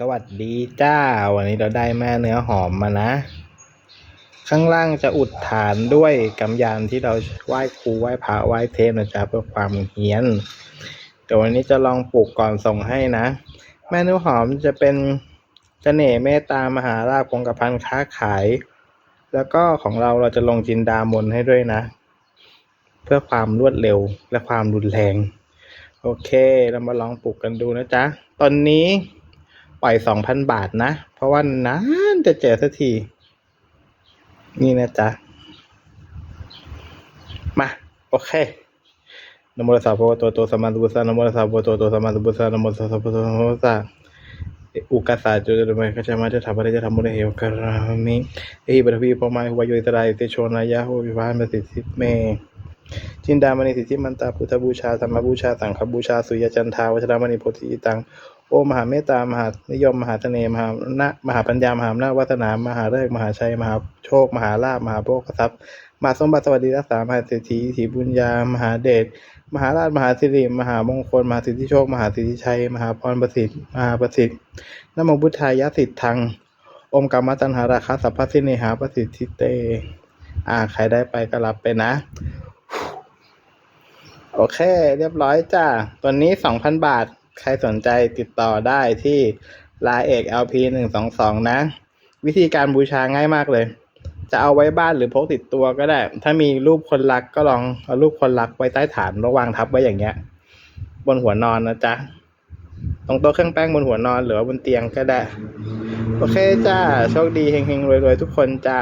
สวัสดีจ้า วันนี้เราได้แม่เนื้อหอมมานะ ข้างล่างจะอุดฐานด้วยกำยานที่เราไหว้ครูไหว้พระไหว้เทพนะจ๊ะเพื่อความเฮี้ยนเดี๋ยววันนี้จะลองปลูกก่อนส่งให้นะ แม่เนื้อหอมจะเป็นเสน่ห์เมตตามหาราภคงกระพันค้าขาย แล้วก็ของเราเราจะลงจินดามนให้ด้วยนะ เพื่อความรวดเร็วและความรุนแรง โอเค เรามาลองปลูกกันดูนะจ๊ะตอนนี้ ปล่อยสองพันบาทนะ เพราะว่านานจะเจอสักที นี่นะจ๊ะ มา โอเคนโมตัสสะภะวะโตโตสัมมาสัมพุทธะนโมตัสสะภะวะโตโตสัมมาสัมพุทธะนโมตัสสะภะวะโตโตสัมมาสัมพุทธะอุกัสสะจุลมัยขจามาจะทำอะไรจะทำอะไรเหวกรามิเอหิปฐพีพมายหัวโยตรายเตโชนายะโหวิวานมสิทธิเมจินดามณีสิทธิมันตาพุทธบูชาธรรมบูชาสังฆบูชาสุยจันทาวัชรมณีโพธิตัง โอมหาเมตตามหานิยมมหาเสน่ห์มหานะมหาปัญญามหาอำนาจวัฒนามหาเลิกมหาชัยมหาโชค มหาลาภมหาโภคทรัพย์มหาสมบัติสวัสดิรักษามหาเศรษฐีถีบุญญามหาเดชมหาราชมหาสิริมหามงคล มหาสิทธิโชค มหาสิทธิชัย มหาพรประสิทธิ์มหาประสิทธิ์นโมพุทธายะสิทธังอมกรรมตันหาราคาสัพพสิเนหาประสิทธิเต อ่าใครได้ไปก็รับไปนะ โอเค เรียบร้อยจ้าตัวนี้สองพันบาท ใครสนใจติดต่อได้ที่ลาเอก LP หนึ่งสองสองนะ วิธีการบูชาง่ายมากเลย จะเอาไว้บ้านหรือพกติดตัวก็ได้ ถ้ามีรูปคนรักก็ลองเอารูปคนรักไว้ใต้ฐานแล้ววางทับไว้อย่างเงี้ย บนหัวนอนนะจ๊ะ ตรงโต๊ะเครื่องแป้งบนหัวนอนหรือว่าบนเตียงก็ได้ โอเคจ้า โชคดีเฮงๆรวยๆทุกคนจ้า